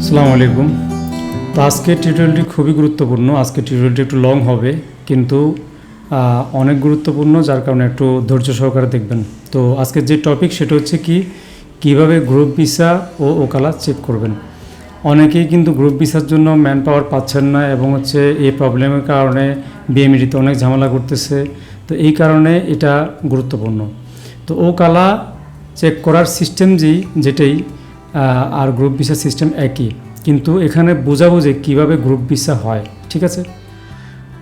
আসসালামু আলাইকুম। তো আজকের টিউটোরিয়ালটি খুবই গুরুত্বপূর্ণ। আজকের টিউটোরিয়ালটি একটু লং হবে, কিন্তু অনেক গুরুত্বপূর্ণ, যার কারণে একটু ধৈর্য সহকারে দেখবেন। তো আজকের যে টপিক সেটা হচ্ছে কি, কীভাবে গ্রুপ ভিসা ও ওকালা চেক করবেন। অনেকেই কিন্তু গ্রুপ ভিসার জন্য ম্যান পাওয়ার পাচ্ছেন না এবং হচ্ছে এই প্রবলেমের কারণে বিএমইডিতে অনেক ঝামেলা করতেছে। তো এই কারণে এটা গুরুত্বপূর্ণ। তো ও কালা চেক করার সিস্টেম যেই, যেটাই আর গ্রুপ ভিসা সিস্টেম একই। কিন্তু এখানে বোঝাবো যে কীভাবে গ্রুপ ভিসা হয় ঠিক আছে?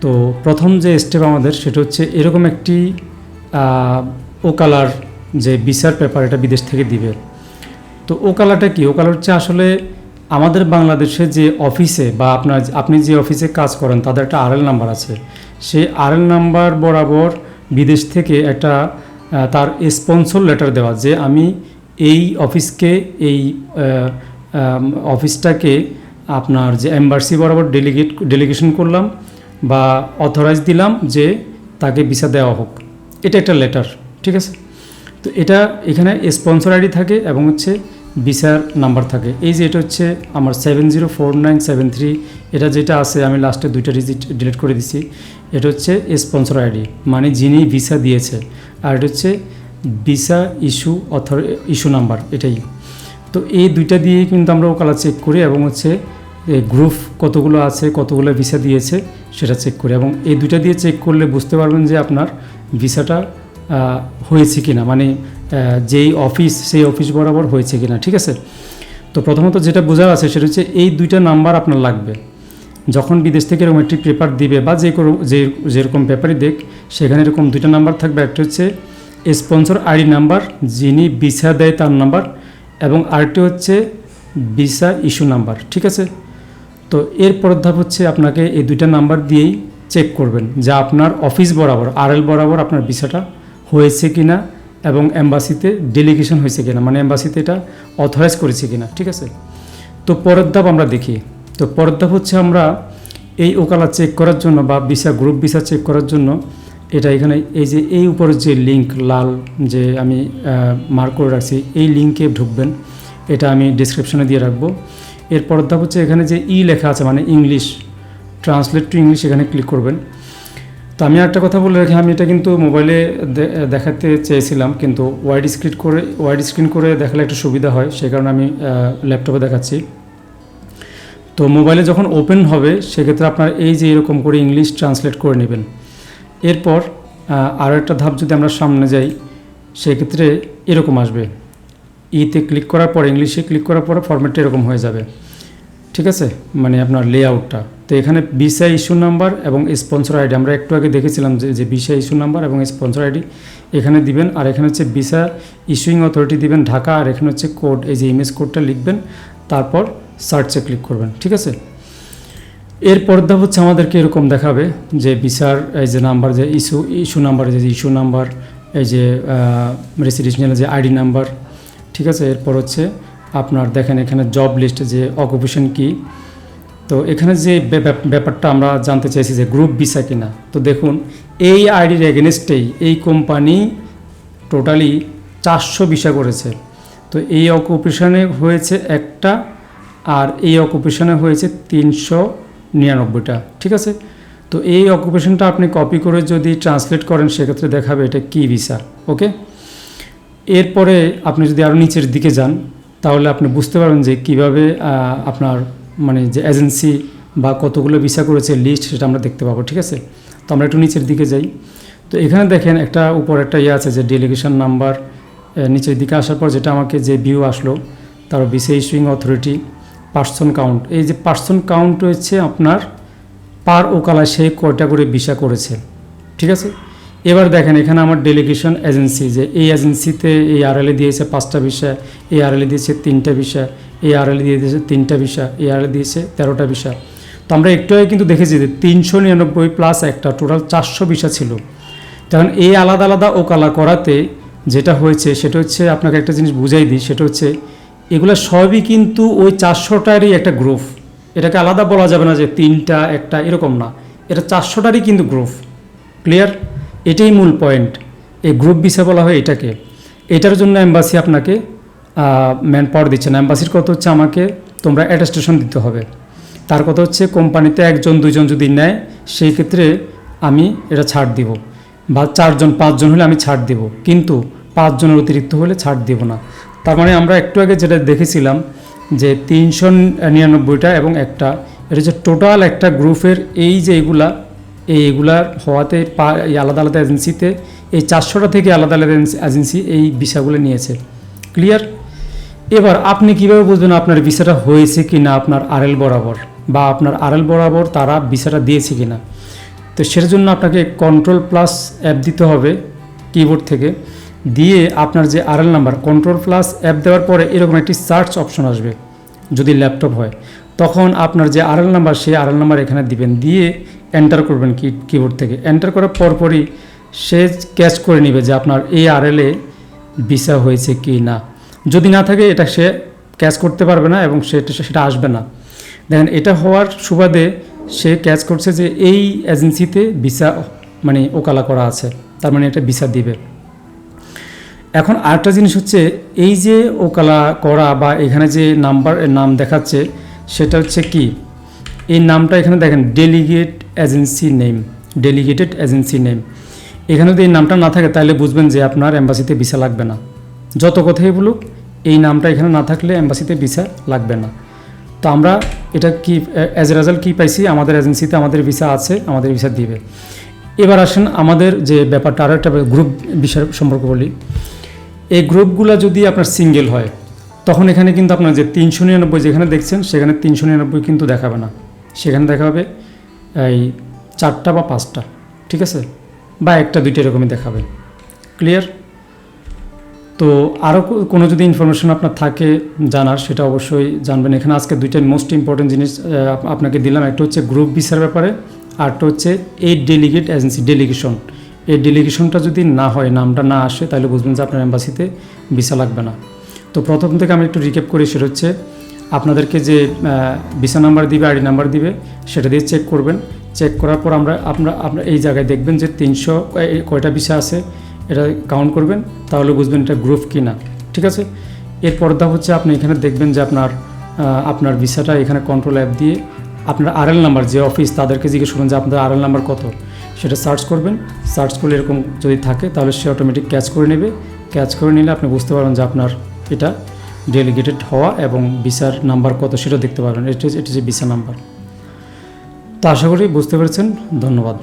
তো প্রথম যে স্টেপ আমাদের সেটা হচ্ছে এরকম একটি আহ, ও কালার যে ভিসার পেপার এটা বিদেশ থেকে দিবে। তো ও কালারটা কি? ও কালার হচ্ছে আসলে আমাদের বাংলাদেশে যে অফিসে বা আপনার আপনি যে অফিসে কাজ করেন তাদের একটা আরএল নাম্বার আছে। সেই আরএল নাম্বার বরাবর বিদেশ থেকে একটা তার স্পন্সর লেটার দেওয়া যে আমি এই অফিসকে, এই অফিসটাকে আপনার যে এম্বাসি বরাবর ডেলিগেট ডেলিগেশন করলাম বা অথরাইজ দিলাম যে তাকে ভিসা দেওয়া হোক। এটা একটা লেটার ঠিক আছে? তো এটা এখানে স্পন্সর আইডি থাকে এবং হচ্ছে ভিসার নাম্বার থাকে। এই যে এটা হচ্ছে আমার seven zero four nine seven three এটা যেটা আছে, আমি লাস্টে দুইটা ডিজিট ডিলিট করে দিছি। এটা হচ্ছে স্পন্সর আইডি মানে যিনি ভিসা দিয়েছে। আর এটা হচ্ছে visa issue, author, issue number এটাই। তো এই দুইটা দিয়েই কিন্তু আমরা ওকালা চেক করি এবং হচ্ছে গ্রুপ কতগুলো আছে, কতগুলো ভিসা দিয়েছে সেটা চেক করি এবং এই দুইটা দিয়ে চেক করলে বুঝতে পারবেন যে আপনার ভিসাটা হয়েছে কিনা। মানে যেই অফিস, সেই অফিস বরাবর হয়েছে কিনা, ঠিক আছে? তো প্রথমত যেটা বোঝার আছে সেটা হচ্ছে এই দুইটা নাম্বার আপনার লাগবে। যখন বিদেশ থেকে এরকম একটি পেপার দিবে বা যে যে, যেরকম পেপারই দেখ, সেখানে এরকম দুইটা নাম্বার থাকবে। একটা হচ্ছে স্পন্সর আইডি নাম্বার, যিনি ভিসা দেয় তার নাম্বার, এবং আরটি হচ্ছে ভিসা ইস্যু নাম্বার, ঠিক আছে? তো এর পরের ধাপ হচ্ছে আপনাকে এই দুইটা নাম্বার দিয়েই চেক করবেন যে আপনার অফিস বরাবর, আরএল বরাবর আপনার ভিসাটা হয়েছে কি না এবং এম্বাসিতে ডেলিগেশন হয়েছে কিনা মানে এম্বাসিতে এটা অথরাইজ করেছে কিনা, ঠিক আছে? তো পরের ধাপ আমরা দেখি। তো পরের ধাপ হচ্ছে আমরা এই ওকালা চেক করার জন্য বা ভিসা গ্রুপ ভিসা চেক করার জন্য এটা এখানে এই যে এই উপরের যে লিঙ্ক লাল যে আমি মার্ক করে রাখছি, এই লিঙ্কে ঢুকবেন। এটা আমি ডিসক্রিপশনে দিয়ে রাখব। এর পরের ধাপ হচ্ছে এখানে যে ই লেখা আছে মানে ইংলিশ ট্রান্সলেট টু ইংলিশ এখানে ক্লিক করবেন। তো আমি একটা কথা বলে রাখি, আমি এটা কিন্তু মোবাইলে দেখাতে চেয়েছিলাম, কিন্তু ওয়াইড স্ক্রিন করে ওয়াইড স্ক্রিন করে দেখালে একটা সুবিধা হয় সেই কারণে আমি ল্যাপটপে দেখাচ্ছি। তো মোবাইলে যখন ওপেন হবে, সেক্ষেত্রে আপনার এই যে এরকম করে ইংলিশ ট্রান্সলেট করে নেবেন। এরপর আরও একটা ধাপ যদি আমরা সামনে যাই, সেক্ষেত্রে এরকম আসবে। ইতে ক্লিক করার পর ইংলিশে ক্লিক করার পর ফরম্যাটটা এরকম হয়ে যাবে। ঠিক আছে? মানে আপনার লেআউটটা তো এখানে ভিসা ইস্যু নাম্বার এবং স্পন্সর আইডি আমরা একটু আগে দেখেছিলাম যে যে ভিসা ইস্যু নাম্বার এবং স্পন্সর আইডি এখানে দিবেন, আর এখানে হচ্ছে ভিসা ইস্যুইং অথরিটি দিবেন ঢাকা, আর এখানে হচ্ছে কোড এই যে ইমেজ কোডটা লিখবেন, তারপর সার্চে ক্লিক করবেন। ঠিক আছে? এর পর্দা হচ্ছে আমাদেরকে এরকম দেখাবে যে ভিসার এই যে নাম্বার, যে ইস্যু ইস্যু নাম্বার, যে ইস্যু নাম্বার, এই যে রেসিডেন্সিয়াল যে আইডি নাম্বার, ঠিক আছে? এরপর হচ্ছে আপনার দেখেন এখানে জব লিস্ট যে অকুপেশন কি। তো এখানে যে ব্যাপ- ব্যাপারটা আমরা জানতে চাইছি যে গ্রুপ ভিসা কিনা। তো দেখুন, এই আইডির এগেনস্টেই এই কোম্পানি টোটালি চারশো ভিসা করেছে। তো এই অকুপেশনে হয়েছে একটা আর এই অকুপেশনে হয়েছে তিনশো নিরানব্বইটা, ঠিক আছে? তো এই অকুপেশনটা আপনি কপি করে যদি ট্রান্সলেট করেন, সেক্ষেত্রে দেখাবে এটা কি ভিসা ওকে এরপরে আপনি যদি আরও নিচের দিকে যান, তাহলে আপনি বুঝতে পারবেন যে কীভাবে আপনার মানে যে এজেন্সি বা কতগুলো ভিসা করেছে লিস্ট সেটা আমরা দেখতে পাবো, ঠিক আছে? তো আমরা একটু নিচের দিকে যাই। তো এখানে দেখেন একটা উপর একটা ইয়ে আছে যে ডেলিগেশন নাম্বার নিচের দিকে আসার পর যেটা আমাকে যে ভিউ আসলো, তার visa issuing authority person count. এই যে পার্সন কাউন্ট হচ্ছে আপনার, পার ওকালা সে কয়টা করে ভিসা করেছে। ঠিক আছে? এবার দেখেন, এখানে আমার ডেলিগেশন এজেন্সি যে এই এজেন্সিতে এই আরএলএ দিয়েছে পাঁচটা ভিসা, এই আরএলএ দিয়েছে তিনটা ভিসা, এই আরএলএ দিয়ে দিয়েছে তিনটা ভিসা, এই আরএলএ দিয়েছে তেরোটা ভিসা। তো আমরা একটু আগে কিন্তু দেখেছি যে তিনশো নিরানব্বই প্লাস একটা টোটাল চারশো ভিসা ছিল। তখন এই আলাদা আলাদা ওকালা করাতে যেটা হয়েছে, সেটা হচ্ছে আপনাকে একটা জিনিস বুঝাই দিই, সেটা হচ্ছে এগুলো সবই কিন্তু ওই চারশোটারই একটা গ্রুপ। এটাকে আলাদা বলা যাবে না যে তিনটা, একটা, এরকম না। এটা চারশোটারই কিন্তু গ্রুপ। ক্লিয়ার এটাই মূল পয়েন্ট এই গ্রুপ ভিসা বলা হয় এটাকে। এটার জন্য এম্বাসি আপনাকে ম্যান পাওয়ার দিচ্ছে না। অ্যাম্বাসির কত হচ্ছে আমাকে তোমরা অ্যাটেস্টেশন দিতে হবে। তার কথা হচ্ছে কোম্পানিতে একজন, দুইজন যদি নেয়, সেই ক্ষেত্রে আমি এটা ছাড় দিব। বা চারজন, পাঁচজন হলে আমি ছাড় দিব। কিন্তু পাঁচজনের অতিরিক্ত হলে ছাড় দিব না। তার মানে আমরা একটু আগে যেটা দেখেছিলাম যে তিনশো নিরানব্বইটা এবং একটা, এটা হচ্ছে টোটাল একটা গ্রুপের এই যে এগুলা, এই এগুলার হওয়াতে পা- এই আলাদা আলাদা এজেন্সিতে এই চারশোটা থেকে আলাদা আলাদা এজেন্সি- এজেন্সি এই ভিসাগুলো নিয়েছে। ক্লিয়ার এবার আপনি কীভাবে বুঝবেন আপনার ভিসাটা হয়েছে কি না আপনার আরএল বরাবর বা আপনার আরএল বরাবর তারা ভিসাটা দিয়েছে কি না তো সেটার জন্য আপনাকে কন্ট্রোল প্লাস অ্যাপ দিতে হবে কিবোর্ড থেকে। দিয়ে আপনার যে RL number control plus app দেওয়ার পরে এরকম একটি সার্চ অপশন আসবে, যদি ল্যাপটপ হয়। তখন আপনার যে আরএল নাম্বার, সেই আরএল নাম্বার এখানে দিবেন, দিয়ে এন্টার করবেন কি কিবোর্ড থেকে। এন্টার করার পরপরই সে ক্যাচ করে নেবে যে আপনার এই আরএলে ভিসা হয়েছে কি না। যদি না থাকে, এটা সে ক্যাচ করতে পারবে না এবং সেটা সেটা আসবে না। দেখেন, এটা হওয়ার সুবাদে সে ক্যাচ করছে যে এই এজেন্সিতে ভিসা মানে ওকালা করা আছে। তার মানে এটা ভিসা দিবে। এখন আরেকটা জিনিস হচ্ছে, এই যে ওকালা করা বা এখানে যে নাম্বার নাম দেখাচ্ছে, সেটা হচ্ছে কি? এই নামটা এখানে দেখেন delegate agency name delegated agency name এখানে যদি এই নামটা না থাকে, তাহলে বুঝবেন যে আপনার অ্যাম্বাসিতে ভিসা লাগবে না। যত কথাই বলুক, এই নামটা এখানে না থাকলে অ্যাম্বাসিতে ভিসা লাগবে না। তো আমরা এটা কি অ্যাজ এ রেজাল্ট কী পাইছি? আমাদের এজেন্সিতে আমাদের ভিসা আছে, আমাদের ভিসা দিবে। এবার আসেন আমাদের যে ব্যাপারটা আরও একটা গ্রুপ বিষয় সম্পর্কে বলি। এই গ্রুপগুলো যদি আপনার সিঙ্গেল হয়, তখন এখানে কিন্তু আপনার যে তিনশো নিরানব্বই যেখানে দেখছেন, সেখানে তিনশো নিরানব্বই কিন্তু দেখাবে না। সেখানে দেখা হবে এই চারটা বা পাঁচটা, ঠিক আছে? বা একটা, দুইটা এরকমই দেখাবে। ক্লিয়ার তো আরও কোনো যদি ইনফরমেশন আপনার থাকে জানার, সেটা অবশ্যই জানবেন। এখানে আজকে দুইটা মোস্ট ইম্পর্টেন্ট জিনিস আপনাকে দিলাম। একটা হচ্ছে গ্রুপ ভিসার ব্যাপারে আরটা হচ্ছে এই ডেলিগেট এজেন্সি ডেলিগেশন এই ডেলিগেশনটা যদি না হয়, নামটা না আসে, তাহলে বুঝবেন যে আপনার এম্বাসিতে ভিসা লাগবে না। তো প্রথম থেকে আমি একটু রিকেপ করি, সেটা হচ্ছে আপনাদেরকে যে ভিসা নাম্বার দিবে আইডি নাম্বার দিবে, সেটা দিয়ে চেক করবেন। চেক করার পর আমরা আপনার আপনার এই জায়গায় দেখবেন যে তিনশো কয়টা ভিসা আছে, এটা কাউন্ট করবেন, তাহলে বুঝবেন এটা গ্রুপ কি না ঠিক আছে? এর পর্দা হচ্ছে আপনি এখানে দেখবেন যে আপনার আপনার ভিসাটা এখানে কন্ট্রোল অ্যাপ দিয়ে, আপনার আরএল নাম্বার যে অফিস তাদেরকে জিজ্ঞেস করুন যে আপনাদের আরএল নাম্বার কত। সেটা সার্চ করবেন। সার্চ করলে এরকম যদি থাকে, তাহলে সে অটোমেটিক ক্যাচ করে নেবে। ক্যাচ করে নিলে আপনি বুঝতে পারবেন যে আপনার এটা ডেলিগেটেড হওয়া এবং ভিসার নাম্বার কত সেটা দেখতে পারবেন। এটি হচ্ছে- এটি হচ্ছে ভিসা নাম্বার তো আশা করি বুঝতে পেরেছেন। ধন্যবাদ।